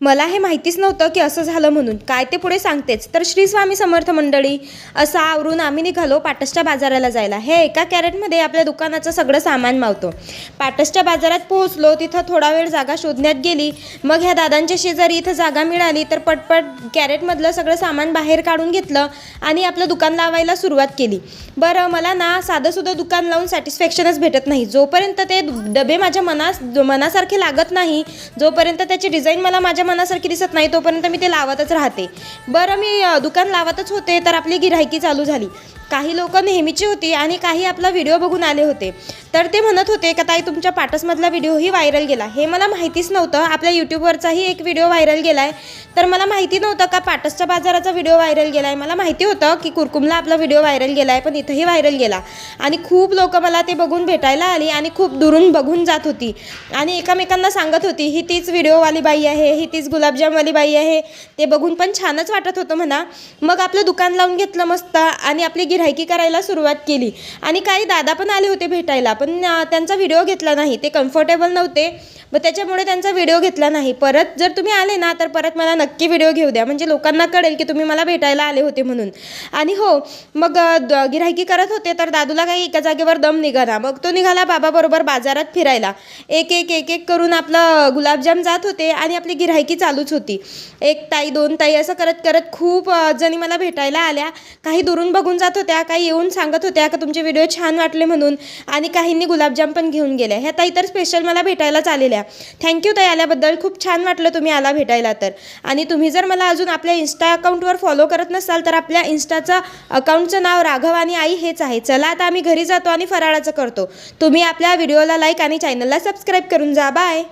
मला हे माहितीच नव्हतं की असं झालं म्हणून. काय ते पुढे सांगतेच. तर श्री स्वामी समर्थ मंडळी असं आवरून आम्ही निघालो पाटसच्या बाजाराला जायला. हे एका कॅरेटमध्ये आपल्या दुकानाचं सगळं सामान मावतो. पाटसच्या बाजारात पोहोचलो तिथं थोडा वेळ जागा शोधण्यात गेली. मग ह्या दादांच्या शेजारी इथं जागा मिळाली तर पटपट कॅरेटमधलं सगळं सामान बाहेर काढून घेतलं आणि आपलं दुकान लावायला सुरुवात केली. बरं मला ना साधंसुद्धा दुकान लावून सॅटिस्फॅक्शनच भेटत नाही. जोपर्यंत ते डबे माझ्या मनास मनासारखे लागत नाही जोपर्यंत त्याची डिझाईन मला माझ्या मनासारखी दिसत नाही तोपर्यंत मी ते लावतच राहते. बरं मी दुकान लावतच होते तर आपली गिऱ्हाईकी चालू झाली. काही लोक नेहमीची होती आणि काही आपला व्हिडिओ बघून आले होते. तर ते म्हणत होते का ताई तुमच्या पाटसमधला व्हिडिओही व्हायरल गेला. हे मला माहितीच नव्हतं. आपल्या यूट्यूबवरचाही एक व्हिडिओ व्हायरल गेला आहे तर मला माहिती नव्हतं का पाटसच्या बाजाराचा व्हिडिओ व्हायरल गेला आहे मला माहिती होतं की कुरकुमला आपला व्हिडिओ व्हायरल गेला आहे पण इथंही व्हायरल गेला. आणि खूप लोक मला ते बघून भेटायला आली आणि खूप दुरून बघून जात होती. आणि एकामेकांना सांगत होती ही तीच व्हिडिओवाली बाई आहे ही तीच गुलाबजामवाली बाई आहे. ते बघून पण छानच वाटत होतं म्हणा. मग आपलं दुकान लावून घेतलं मस्त आणि आपली गिऱ्हाईकी करायला सुरुवात केली. आणि काही दादा पण आले होते भेटायला पण अं, त्यांचा व्हिडिओ घेतला नाही. ते कम्फर्टेबल नव्हते. मग त्याच्यामुळे त्यांचा व्हिडिओ घेतला नाही. परत जर तुम्ही आले ना तर परत मला नक्की व्हिडिओ घेऊ द्या. म्हणजे लोकांना कळेल की तुम्ही मला भेटायला आले होते म्हणून. आणि हो मग अं, द- गिऱ्हाईकी करत होते तर दादूला काही एका जागेवर दम निघाला. मग तो निघाला बाबाबरोबर बाजारात फिरायला. एक एक एक एक करून आपलं गुलाबजाम जात होते आणि आपली गिऱ्हाईकी चालूच होती. एक ताई दोन ताई असं करत करत खूप जणी मला भेटायला आल्या. काही दुरून बघून जात होत्या काही येऊन सांगत होत्या का तुमचे व्हिडिओ छान वाटले म्हणून. आणि काहींनी गुलाबजाम पण घेऊन गेल्या. ह्या ताई तर स्पेशल मला भेटायलाच आलेल्या. थँक्यू ताई. आल्याबद्दल खूप छान वाटलं तुम्ही आला भेटायला तर. आणि तुम्ही जर मला अजून आपल्या इन्स्टा अकाउंटवर फॉलो करत नसाल तर आपल्या इन्स्टाचं अकाउंटचं नाव राघव आणि आई हेच आहे. चला आता आम्ही घरी जातो आणि फराळाचं करतो. तुम्ही आपल्या व्हिडिओला लाईक आणि चॅनलला सबस्क्राईब करून जा. बाय